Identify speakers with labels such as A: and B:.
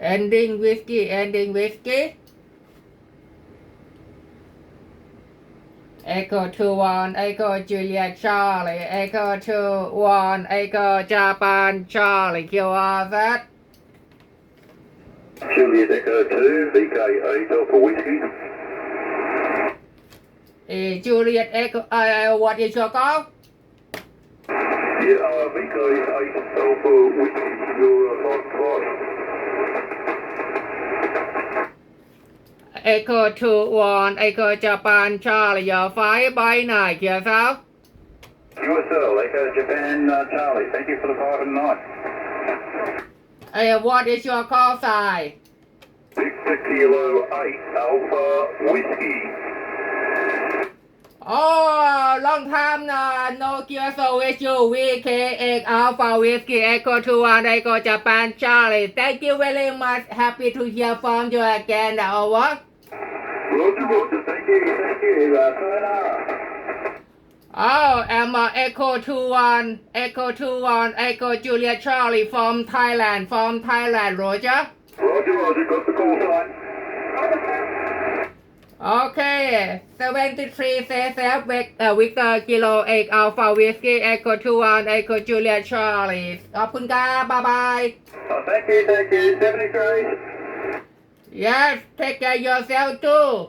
A: ending whiskey ending whiskey. Echo two one Echo Juliet Charlie. Echo two one Echo Japan Charlie. QRZ
B: Juliet Echo 2, VK 8 Alpha Whiskey.
A: Eh, Juliet Echo uh, what is your call?
B: Yeah, uh, VK 8 Alpha Whiskey, your uh,
A: Echo two one Echo Japan Charlie your five by nine yourself
B: USL, Echo Japan uh, Charlie, thank you for the 5 and 9.
A: Uh, what is your call sign
B: Victor Kilo 8 Alpha Whiskey.
A: Oh, long time no, no QSO with you. VK8 Alpha Whiskey Echo 21 Echo Japan Charlie. Thank you very much. Happy to hear from you again. Over. Oh, I'm uh, Echo 21 Echo 21 Echo Julia Charlie from Thailand. From Thailand, Roger.
B: Roger, Roger, got the call sign.
A: Okay, 73 CSF Vic- uh, Victor Kilo 8 Alpha Whiskey Echo 21 Echo Julia Charlie ขอบคุณครับบ๊ายบาย
B: Oh, thank you, thank you. 73.
A: Yes, take care yourself too.